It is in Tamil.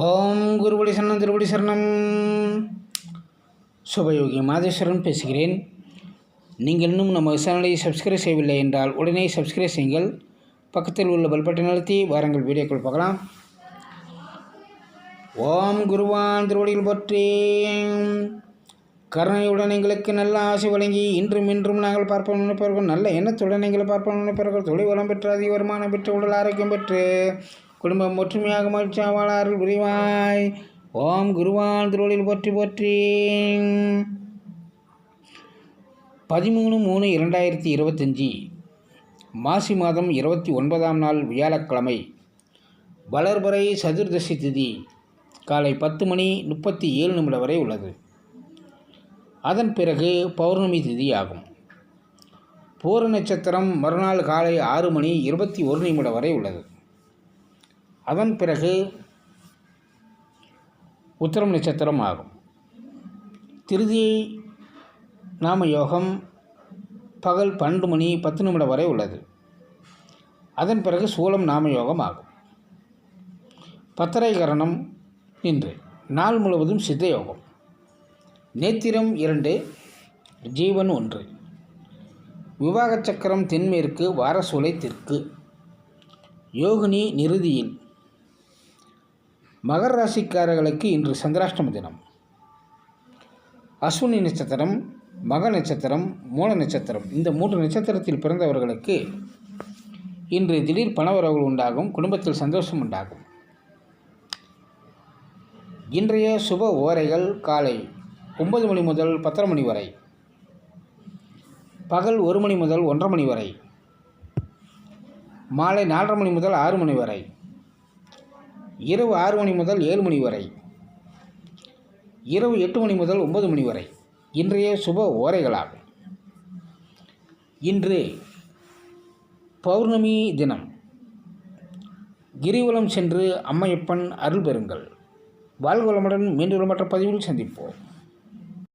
ஓம் குருபடி சரணம் திருபடி சரணம். சுபயோகி மாதேஸ்வரன் பேசுகிறேன். நீங்கள் இன்னும் நம்ம சேனலை சப்ஸ்கிரைப் செய்யவில்லை என்றால் உடனே சப்ஸ்கிரைப் செய்யுங்கள். பக்கத்தில் உள்ள பல்பட்டை நடத்தி வாருங்கள் வீடியோக்கள் பார்க்கலாம். ஓம் குருவான் திருவடிகள் பற்றி. கருணையுடன் எங்களுக்கு நல்ல ஆசை வழங்கி இன்றும் இன்றும் நாங்கள் பார்ப்போம் நினைப்பவர்கள் நல்ல எண்ணத்துடன் எங்களை பார்ப்போம் நினைப்பவர்கள் தொழில் வளம் பெற்று அதிக வருமானம் பெற்று உடல் ஆரோக்கியம் பெற்று குடும்பம் ஒற்றுமையாக மகிழ்ச்சியாக வாழ அருள் புரிவாய். ஓம் குருவான் திருவடியில் போற்றி போற்றி. பதிமூணு மூணு இரண்டாயிரத்தி இருபத்தஞ்சி மாசி மாதம் இருபத்தி ஒன்பதாம் நாள் வியாழக்கிழமை வளர்பறை சதுர்தசி திதி காலை பத்து மணி முப்பத்தி ஏழு நிமிடம் வரை உள்ளது. அதன் பிறகு பௌர்ணமி திதி ஆகும் பூர நட்சத்திரம் மறுநாள் காலை ஆறு மணி இருபத்தி ஒரு நிமிடம் வரை உள்ளது. அதன் பிறகு உத்தரம் நட்சத்திரம் ஆகும். திருதியை நாம யோகம் பகல் பன்னெண்டு மணி பத்து நிமிடம் வரை உள்ளது. அதன் பிறகு சூலம் நாம யோகம் ஆகும். பத்திரைகரணம் இன்று. நாள் முழுவதும் சித்த யோகம். நேத்திரம் இரண்டு ஜீவன் ஒன்று. விவாக சக்கரம் தென்மேற்கு வாரசூலை தெற்கு. யோகினி நிறுதியில். மகர ராசிக்காரர்களுக்கு இன்று சந்திராஷ்டம தினம். அஸ்வினி நட்சத்திரம் மக நட்சத்திரம் மூல நட்சத்திரம். இந்த மூன்று நட்சத்திரத்தில் பிறந்தவர்களுக்கு இன்று திடீர் பணவரவுகள் உண்டாகும் குடும்பத்தில் சந்தோஷம் உண்டாகும். இன்றைய சுப ஓரைகள் காலை ஒன்பது மணி முதல் பத்தரை மணி வரை. பகல் ஒரு மணி முதல் ஒன்றரை மணி வரை. மாலை நாலரை மணி முதல் ஆறு மணி வரை. இரவு ஆறு மணி முதல் ஏழு மணி வரை. இரவு எட்டு மணி முதல் ஒன்பது மணி வரை. இன்றைய சுப ஓரைகளாகும் இன்று பௌர்ணமி தினம். கிரிவலம் சென்று அம்மையப்பன் அருள் பெறுங்கள். வாழ்வளமுடன் மீண்டும் மற்ற பதிவில் சந்திப்போம்.